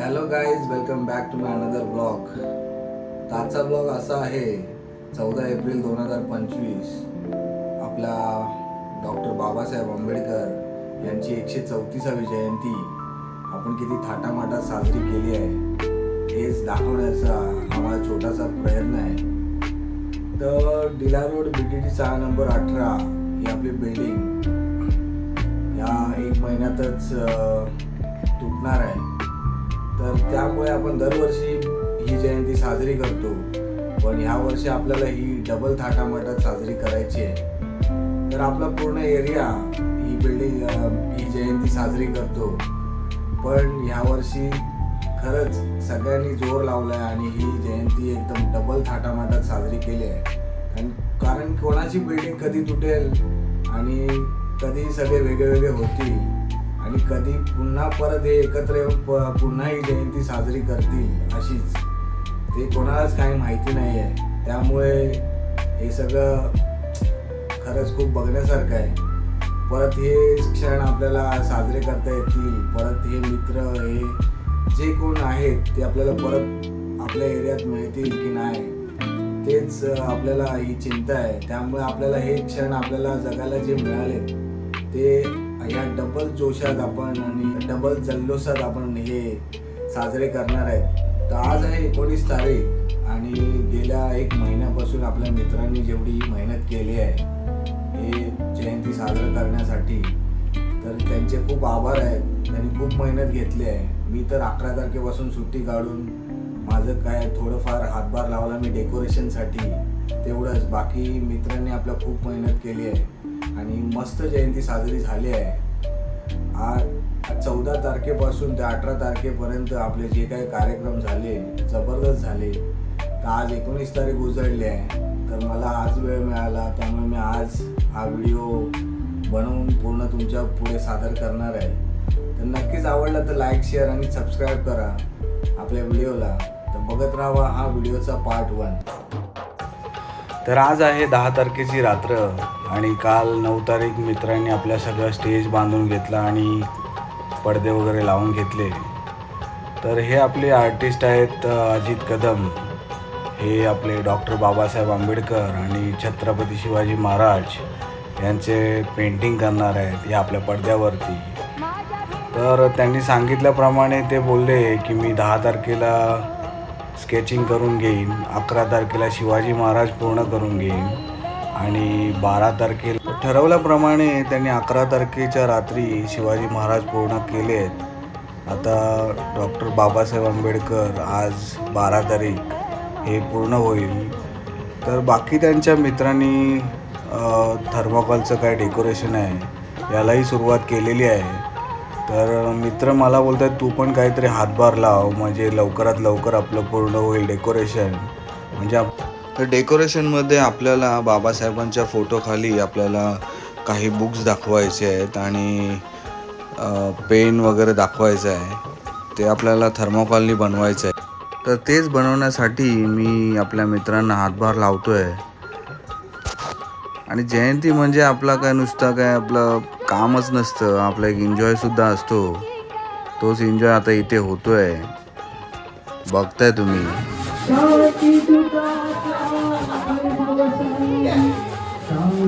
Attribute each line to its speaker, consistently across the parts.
Speaker 1: Hello guys welcome back to my another blog आजचा blog असा आहे चौदा एप्रिल दोन हजार पंचवीस. आपला डॉक्टर बाबासाहेब आंबेडकर यांची एकशे चौतीसावी जयंती आपण किती थाटामाटात साजरी केली आहे हेच दाखवण्याचा हा माझा छोटासा प्रयत्न आहे. तर डिला रोड बी टी टी सहा नंबर अठरा ही आपली बिल्डिंग या एक महिन्यातच तुटणार आहे. तर त्यामुळे आपण दरवर्षी ही जयंती साजरी करतो. पण ह्या वर्षी आपल्याला ही डबल थाटामाटात साजरी करायची आहे. तर आपला पूर्ण एरिया ही बिल्डिंग ही जयंती साजरी करतो. पण ह्या वर्षी खरंच सगळ्यांनी जोर लावला आहे आणि ही जयंती एकदम डबल थाटामाटात साजरी केली आहे. आणि कारण कोणाची बिल्डिंग कधी तुटेल आणि कधी सगळे वेगळे वेगळे होतील आणि कधी पुन्हा परत हे एकत्र येऊन प- पुन्हा ही जयंती साजरी करतील अशीच. ते कोणालाच काही माहिती नाही आहे त्यामुळे हे सगळं खरंच खूप बघण्यासारखं आहे. परत हे क्षण आपल्याला साजरे करता येतील. परत हे मित्र हे जे कोण आहेत ते आपल्याला परत आपल्या एरियात मिळतील की नाही तेच आपल्याला ही चिंता आहे. त्यामुळे आपल्याला हे क्षण आपल्याला जगायला जे मिळाले ते या डबल जोशात आपण आणि डबल जल्लोषात आपण हे साजरे करणार आहेत. तर आज आहे एकोणीस तारीख आणि गेल्या एक महिन्यापासून आपल्या मित्रांनी जेवढी मेहनत केली आहे हे जयंती साजरं करण्यासाठी तर त्यांचे खूप आभार आहेत त्यांनी खूप मेहनत घेतली आहे. मी तर अकरा तारखेपासून सुट्टी काढून माझं काय थोडंफार हातभार लावला मी डेकोरेशनसाठी तेवढंच. बाकी मित्रांनी आपल्या खूप मेहनत केली आहे. आणि मस्त जयंती साजरी झाली आहे. आज चौदा तारखेपासून ते अठरा तारखेपर्यंत आपले जे काही कार्यक्रम झाले जबरदस्त झाले तर आज एकोणीस तारीख उजळली आहे. तर मला आज वेळ मिळाला त्यामुळे मी आज हा व्हिडिओ बनवून पूर्ण तुमच्यापुढे सादर करणार आहे. तर नक्कीच आवडलं तर लाईक शेअर आणि सबस्क्राईब करा आपल्या व्हिडिओला. तर बघत राहा हा व्हिडिओचा पार्ट वन तर आज आहे दहा तारखेची रात्र. आणि काल नऊ तारीख मित्रांनी आपल्या सगळं स्टेज बांधून घेतला आणि पडदे वगैरे लावून घेतले. तर हे आपले आर्टिस्ट आहेत अजित कदम. हे आपले डॉक्टर बाबासाहेब आंबेडकर आणि छत्रपती शिवाजी महाराज यांचे पेंटिंग करणार आहेत हे आपल्या पडद्यावरती. तर त्यांनी सांगितल्याप्रमाणे ते बोलले की मी दहा तारखेला स्केचिंग करून घेईन अकरा तारखेला शिवाजी महाराज पूर्ण करून घेईन. आणि बारा तारखेला ठरवल्याप्रमाणे त्यांनी अकरा तारखेच्या रात्री शिवाजी महाराज पूर्ण केले आहेत आता डॉक्टर बाबासाहेब आंबेडकर आज बारा तारीख हे पूर्ण होईल. तर बाकी त्यांच्या मित्रांनी थर्माकॉलचं काय डेकोरेशन आहे यालाही सुरुवात केलेली आहे. तर मित्र मला बोलत आहेत तू पण काहीतरी हातभार लाव म्हणजे लवकरात लवकर आपलं पूर्ण होईल डेकोरेशन. म्हणजे आप- तर डेकोरेशनमध्ये आपल्याला बाबासाहेबांच्या फोटोखाली आपल्याला काही बुक्स दाखवायचे आहेत आणि पेन वगैरे दाखवायचं आहे. ते आपल्याला थर्मोकॉलनी बनवायचं आहे तर तेच बनवण्यासाठी मी आपल्या मित्रांना हातभार लावतो आहे आणि जयंती म्हणजे आपला काय नुसतं काय आपलं कामच नसतं. आपला एक एन्जॉयसुद्धा असतो. तोच एन्जॉय आता इथे होतो आहे बघताय तुम्ही.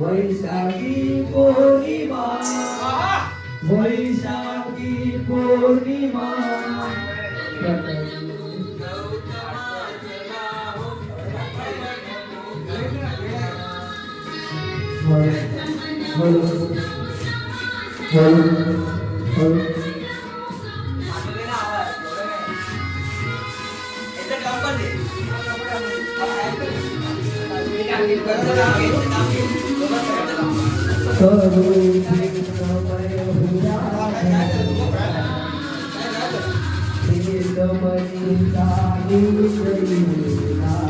Speaker 2: वैशाखी पौर्णिमा। वैशाखी पौर्णिमा
Speaker 3: करुणमय प्रीतमनी सानी सैला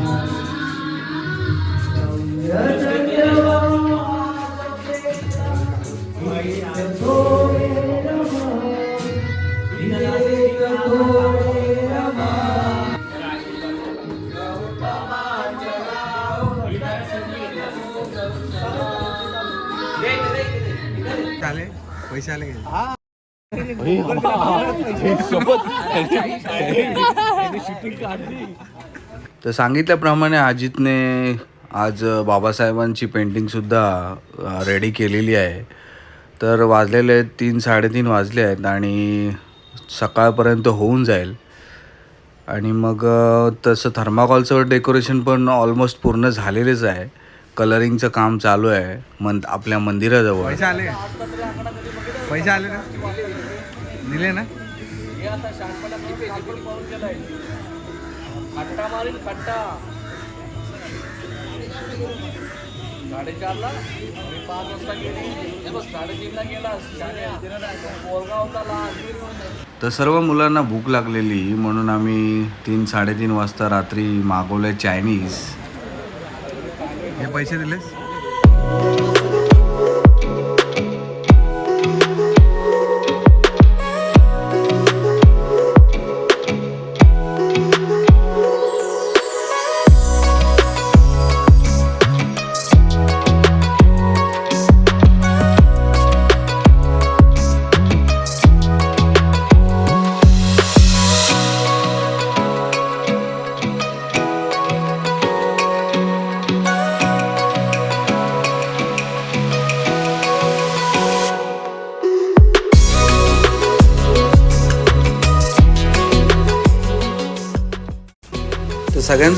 Speaker 1: पैसे आले तर सांगितल्याप्रमाणे अजितने आज बाबासाहेबांची पेंटिंगसुद्धा रेडी केलेली आहे. तर वाजलेले आहेत तीन साडेतीन वाजले आहेत आणि सकाळपर्यंत होऊन जाईल. आणि मग तसं थर्माकॉलचं डेकोरेशन पण ऑलमोस्ट पूर्ण झालेलेच आहे. कलरिंगचं काम चालू आहे मन आपल्या मंदिराजवळ. पैसे आले ना? दिले ना?
Speaker 4: खट्टा मारील खट्टा साडेचारला मी पाच वाजता गेली. बघ साडेतीनला गेला लहान
Speaker 1: तर सर्व मुलांना भूक लागलेली म्हणून आम्ही तीन साडेतीन वाजता रात्री मागवले चायनीज. हे पैसे दिलेस?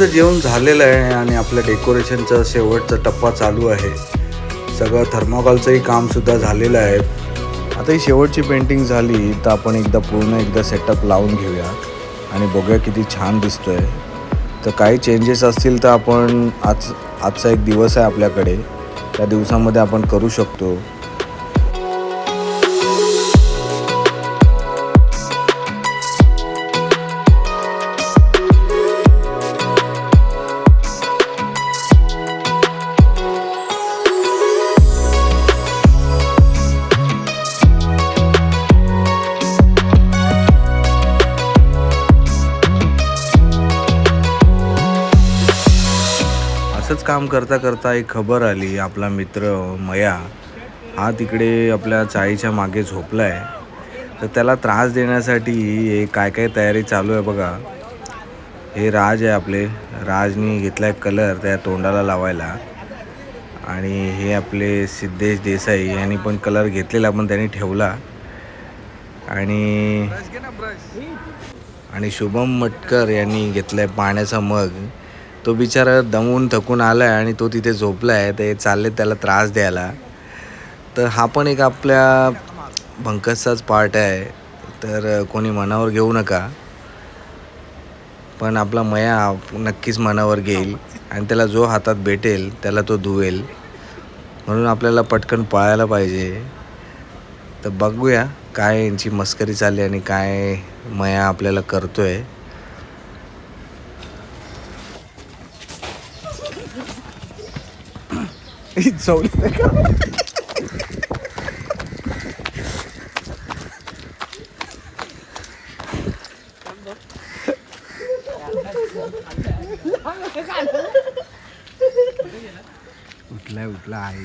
Speaker 1: सगळ्यांचं जेवण झालेलं आहे आणि आपल्या डेकोरेशनचा शेवटचा टप्पा चालू आहे. सगळं थर्माकॉलचंही कामसुद्धा झालेलं आहे. आता ही शेवटची पेंटिंग झाली तर आपण एकदा पूर्ण एकदा सेटअप लावून घेऊया. आणि बघूया किती छान दिसतोय. तर काही चेंजेस असतील तर आपण आज आजचा एक दिवस आहे आपल्याकडे. त्या दिवसामध्ये आपण करू शकतो. काम करता करता एक खबर आली आपला मित्र मया. हा तिकडे आपल्या चाळीच्या मागे झोपला आहे तर त्याला त्रास देण्यासाठी हे काय काय तयारी चालू आहे बघा. हे राज आहे आपले. राजनी घेतला आहे कलर त्या तोंडाला लावायला. आणि हे आपले सिद्धेश देसाई यांनी पण कलर घेतलेला पण त्यांनी ठेवला. आणि आणि शुभम मटकर यांनी घेतलाय पाण्याचा मग. तो बिचारा दमून थकून आला आहे आणि तो तिथे झोपला आहे ते चालले त्याला त्रास द्यायला. तर हा पण एक आपल्या भंकसचाच पार्ट आहे. तर कोणी मनावर घेऊ नका. पण आपला मया नक्कीच मनावर घेईल आणि त्याला जो हातात भेटेल त्याला तो धुवेल. म्हणून आपल्याला पटकन पळायला पाहिजे. तर बघूया काय यांची मस्करी चालली आणि काय मया आपल्याला करतो आहे करतोय उठलाय उठला आहे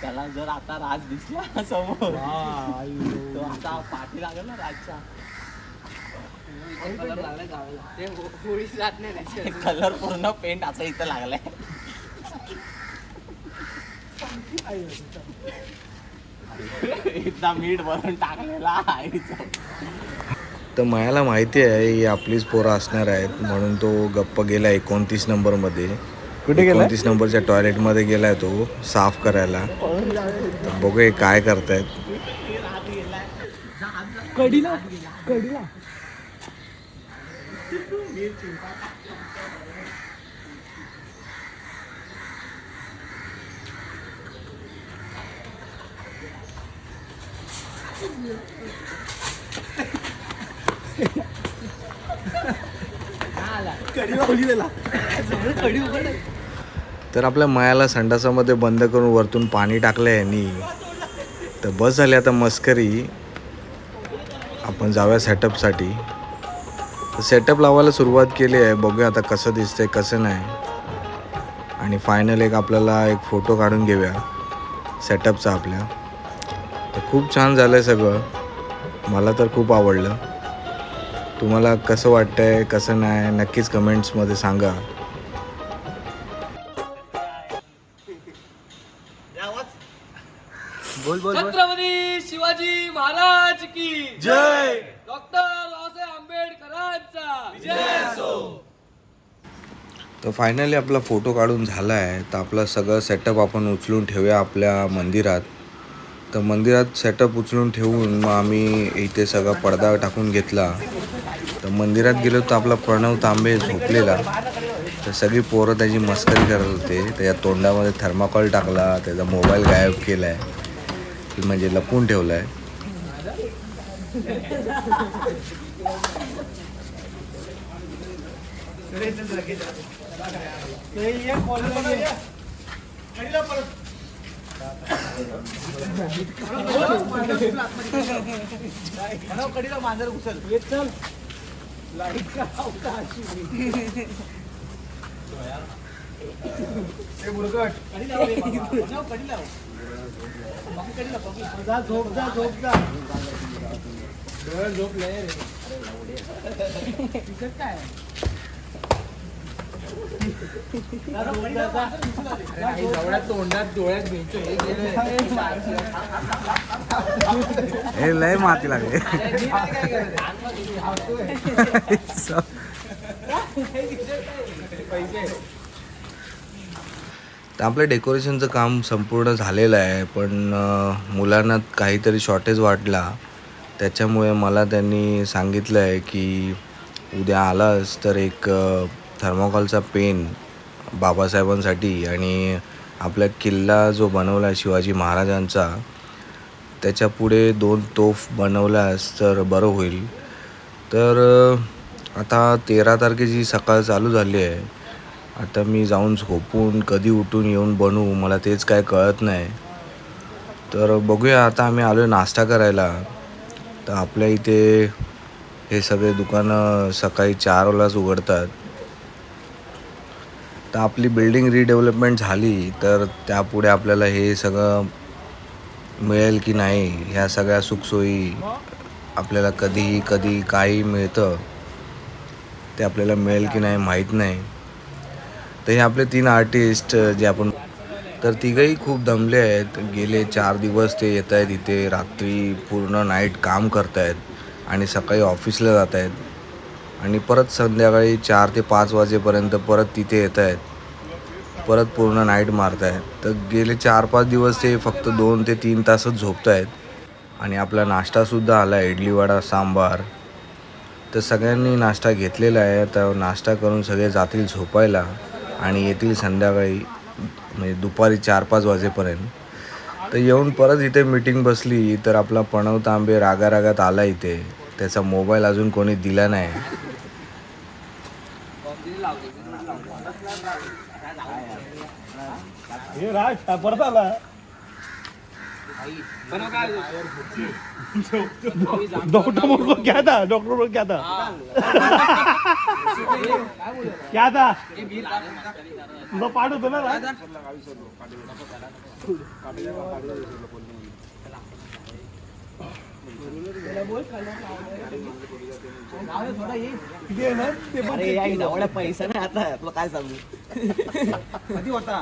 Speaker 5: त्याला जर आता राज दिसला समोर तो आता पाठी लागेल ना राजच्या. कलर पूर्ण पेंट आता इथं लागलाय. एकदा मीठ भरून टाकलेला
Speaker 1: तर मयाला माहिती आहे ही आपलीच पोरं असणार आहेत म्हणून तो गप्प गेला एकोणतीस नंबरमध्ये. कुठे गेला एकोणतीस नंबरच्या टॉयलेटमध्ये गेलाय तो साफ करायला. तर बघूया काय करतायत.
Speaker 2: कडीला कडीला.
Speaker 1: तर आपल्या मयाला संडासामध्ये बंद करून वरतून पाणी टाकलं यांनी. तर बस झाली आता मस्करी. आपण जाऊया सेटअपसाठी तर सेटअप लावायला सुरुवात केली आहे. बघूया आता कसं दिसतंय कसं नाही. आणि फायनल एक आपल्याला एक फोटो काढून घेऊया. सेटअपचा आपल्या. तर खूप छान झालं आहे सगळं. मला तर खूप आवडलं. तुम्हाला कसं वाटतंय कसं नाही नक्कीच कमेंट्समध्ये सांगा. तर फायनली आपला फोटो काढून झाला आहे तर आपलं सगळं सेटअप आपण उचलून ठेवूया आपल्या मंदिरात. तर मंदिरात सेटअप उचलून ठेवून मग आम्ही इथे सगळा पडदा टाकून घेतला. तर मंदिरात गेलो तर आपला प्रणव तांबे झोपलेला. तर सगळी पोरं त्याची मस्करी करत होते. त्याच्या तोंडामध्ये थर्माकॉल टाकला. त्याचा मोबाईल गायब केला आहे म्हणजे लपून ठेवला आहे
Speaker 6: कडीला मांजर उचल येत चल लाइट
Speaker 5: का
Speaker 6: ते झोप जा झोप जा
Speaker 4: झोप लय रे काय
Speaker 1: हे लय माती लागले. तर आपलं डेकोरेशनचं काम संपूर्ण झालेलं आहे पण मुलांना काहीतरी शॉर्टेज वाटला. त्याच्यामुळे मला त्यांनी सांगितलं आहे की उद्या आलास तर एक थर्माकॉलचा पेन बाबासाहेबांसाठी आणि आपला किल्ला जो बनवला शिवाजी महाराजांचा त्याच्या पुढे दोन तोफ बनवल्यास तर बरं होईल. तर आता तेरा तारखेची सकाळ चालू झाली आहे. आता मी जाऊन झोपून कधी उठून येऊन बनवू मला तेच काय कळत नाही. तर बघूया आता आम्ही आलो नाश्ता करायला. तर आपल्या इथे हे सगळे दुकानं सकाळी चारलाच उघडतात. तर आपली बिल्डिंग रिडेव्हलपमेंट झाली तर त्यापुढे आपल्याला हे सगळं मिळेल की नाही ह्या सगळ्या सुखसोयी आपल्याला कधीही कधी काही मिळतं ते आपल्याला मिळेल की नाही माहीत नाही. तर हे आपले तीन आर्टिस्ट जे आपण तर तिघही खूप दमले आहेत. गेले चार दिवस ते येत आहेत इथे. रात्री पूर्ण नाईट काम करत आहेत आणि सकाळी ऑफिसला जात आहेत आणि परत संध्याकाळी चार ते पाच वाजेपर्यंत परत तिथे येत आहेत परत पूर्ण नाईट मारत आहेत. तर गेले चार पाच दिवस ते फक्त दोन ते तीन तासच झोपत आहेत. आणि आपला नाश्तासुद्धा आला इडली वडा सांबार. तर सगळ्यांनी नाश्ता घेतलेला आहे. तर नाश्ता करून सगळे जातील झोपायला. आणि येतील संध्याकाळी म्हणजे दुपारी चार पाच वाजेपर्यंत. तर येऊन परत इथे मीटिंग बसली तर आपला पणव तांबे रागारागात आला इथे. त्याचा मोबाईल अजून कोणी दिला नाही.
Speaker 2: डॉक्टर बोल क्या था डॉक्टर बोल क्या था क्या था तुला पाठवतो ना राज? किती ते पण
Speaker 5: अरे या एवढा पैसा नाही आता तुला काय सांगू?
Speaker 4: कधी होता?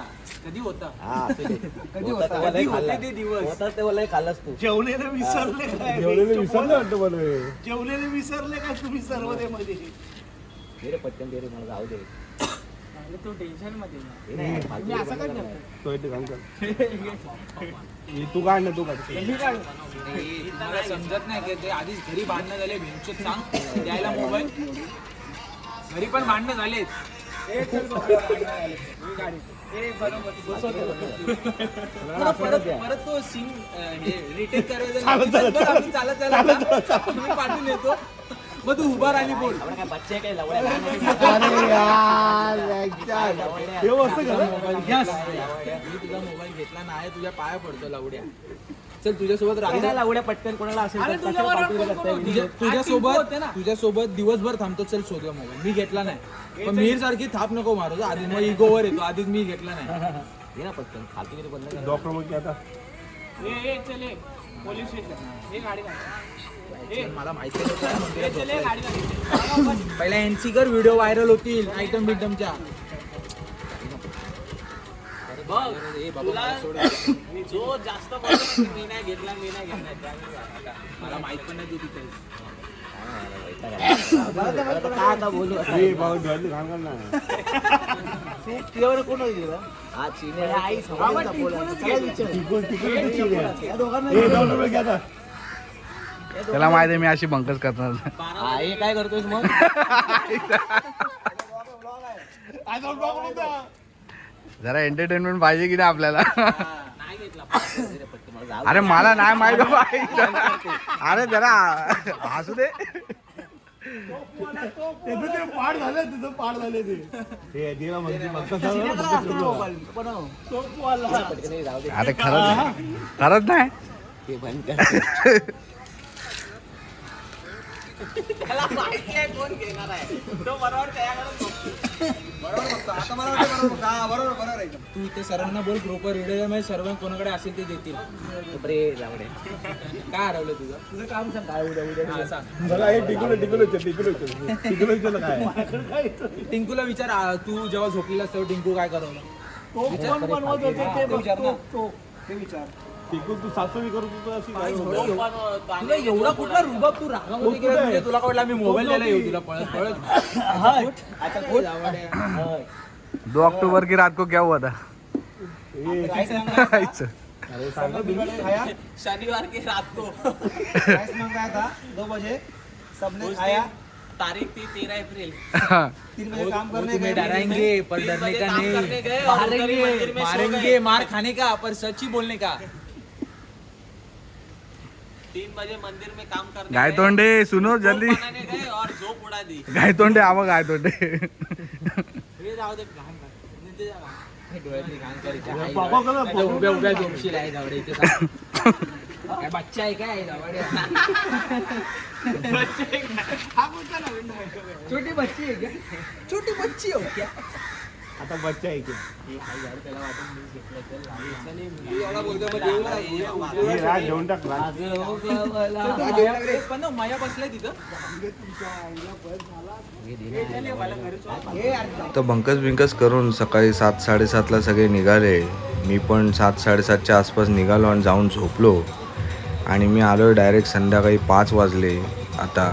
Speaker 4: कधी होता?
Speaker 5: हा असू दे.
Speaker 4: कधी
Speaker 5: होता
Speaker 4: होता?
Speaker 5: तेव्हा लय
Speaker 4: कधी होते
Speaker 5: खाल्ला.
Speaker 4: ते दिवस?
Speaker 5: होता खाल्लास तू.
Speaker 2: जेवलेले विसरले काय? जेवलेले विसरले वाटतं मला. जेवलेले विसरले काय तुम्ही सर्व ते मध्ये
Speaker 5: दे रे पटकन दे रे मला जाऊ दे.
Speaker 4: तू
Speaker 5: टेन्शनमध्ये नाही, फालतू
Speaker 4: मी असं काय
Speaker 5: बनवलं
Speaker 4: करतो?
Speaker 5: नाही.
Speaker 2: तो इथे काम कर हे तू काढ ना तू काढ.
Speaker 4: मी काढू? मला समजत नाही की ते आधीच घरी भांडणं झाले भेंचूत सांग. द्यायला मोबाईल. घरी पण भांडणं झालेत. परत परत तो सीन हे रिटेक करायचं आम्ही चालत चालत. मी पाठवून येतो मग तू उभा राहिली बोल?
Speaker 2: अरे यार हे मस्त करा
Speaker 4: मोबाईल घ्यास मी तुझा मोबाईल घेतला नाही तुझ्या पाया पडतो लवड्या चल तुझ्यासोबत
Speaker 5: अरे
Speaker 4: राहू
Speaker 5: लवड्या पटकन कोणाला असेल
Speaker 4: तुझ्यासोबत तुझ्यासोबत दिवसभर थांबतो. चल शोधूया मोबाईल मी घेतला नाही. पण मिहीर सारखी थाप नको मारू. आधी मग इगोवर येतो. आधीच मी घेतला नाही.
Speaker 5: ये ना पटकन. फालतू किती बंद कर.
Speaker 2: डॉक्टर मग आता.
Speaker 4: पोलीस मला माहिती पहिला एनसी कर व्हिडिओ व्हायरल होतील आयटम बिटमच्या
Speaker 5: जो जास्त मी नाही घेतला मी नाही घेतला.
Speaker 4: मला माहीत पण नाही तू तिथे.
Speaker 5: बोलू
Speaker 2: हे
Speaker 5: तुझ्यावर कोण हा चिने आई
Speaker 1: त्याला माहिती आहे मी अशी बंकच करणार.
Speaker 5: हा, हे काय करतोयस मग?
Speaker 1: जरा एंटरटेनमेंट पाहिजे की नाही आपल्याला. अरे मला नाही माहीत. अरे जरा हसू दे.
Speaker 2: पाठ झालं तिथं पाठ झाले ते
Speaker 1: अरे खरंच. खरंच नाही
Speaker 5: त्याला माहिती आहे कोण घेणार आहे. तो बरोबर त्याकडे
Speaker 4: तू इथे सरांना बोल ग्रुपवर व्हिडिओमध्ये सर्व कोणाकडे असेल ते देतील.
Speaker 5: दे
Speaker 4: काय हरवलं तुझं? तुझं काम सांग. काय उद्या उद्या? हा, सांग.
Speaker 2: मला हे काय?
Speaker 4: टिंकूला विचार आ, तू जेव्हा झोपलेला तेव्हा टिंकू काय करवलं? विचार ना.
Speaker 2: टिकून तू सासूवी करत होतो अशी काय होतं?
Speaker 4: तुला एवढा कुठला रुबाब तू रागामध्ये गेला म्हणजे तुला कळलं मी मोबाईल द्यायला येऊ तुला पळत पळत. आता कोण जावड्या?
Speaker 1: दो अक्टूबर की रात को क्या हुआ था? आईचं.
Speaker 2: अरे सांगा तुम्ही.
Speaker 5: शनिवार के रात को.
Speaker 4: उस दिन
Speaker 5: तारीख थी तेरह अप्रैल.
Speaker 4: तुम्हें डराएंगे पर
Speaker 5: तीन
Speaker 4: डरने
Speaker 5: बजे
Speaker 4: का
Speaker 5: काम
Speaker 4: नहीं।
Speaker 5: करने गए और उधर ही मंदिर में सो
Speaker 4: मारेंगे
Speaker 5: गए।
Speaker 4: मार खाने का पर सच ही बोलने का।
Speaker 5: तीन बजे मंदिर में काम करने
Speaker 1: गाय तोंडे सुनो जल्दी
Speaker 5: गए और झोप उड़ा दी
Speaker 1: गाय तोंडे आवा गाय तोंडे
Speaker 4: हे दे घाण उभ्या उभ्या झोपशील आहे जावडे इथे. काय बच्चा आहे काय? हा आहे? छोटी बच्ची आहे छोटी बच्ची हो क्या
Speaker 2: आता बच्चा आहे की? राग घेऊन टाक
Speaker 4: पण माया बसलाय तिथं
Speaker 1: तर बंकस बिंकस करून सकाळी सात साडेसातला सगळे निघाले. मी पण सात साडेसातच्या आसपास निघालो आणि जाऊन झोपलो. आणि मी आलो आहे डायरेक्ट संध्याकाळी पाच वाजले आता.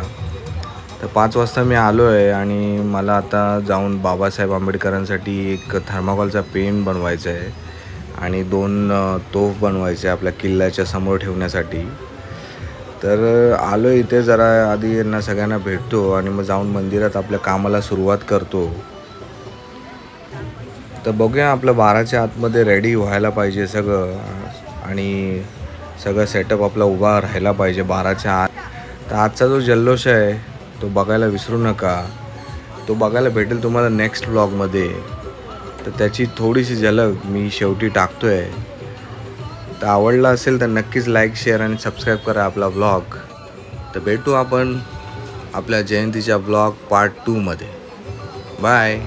Speaker 1: तर पाच वाजता मी आलो आहे आणि मला आता जाऊन बाबासाहेब आंबेडकरांसाठी एक थर्माकॉलचा पेन बनवायचा आहे आणि दोन तोफ बनवायचे आपल्या किल्ल्याच्या समोर ठेवण्यासाठी. तर आलो इथे जरा आधी यांना सगळ्यांना भेटतो आणि मग जाऊन मंदिरात आपल्या कामाला सुरुवात करतो. तर बघूया आपलं बाराच्या आतमध्ये रेडी व्हायला पाहिजे सगळं आणि सगळं सेटअप आपला उभा राहायला पाहिजे बाराच्या आत. तर आजचा जो जल्लोष आहे तो बघायला विसरू नका. तो बघायला भेटेल तुम्हाला नेक्स्ट ब्लॉगमध्ये तर त्याची थोडीशी झलक मी शेवटी टाकतो आहे तर आवडला असेल तर नक्कीच लाईक शेअर आणि सबस्क्राईब करा आपला ब्लॉग तर भेटू आपण आपल्या जयंतीच्या ब्लॉग पार्ट टूमध्ये बाय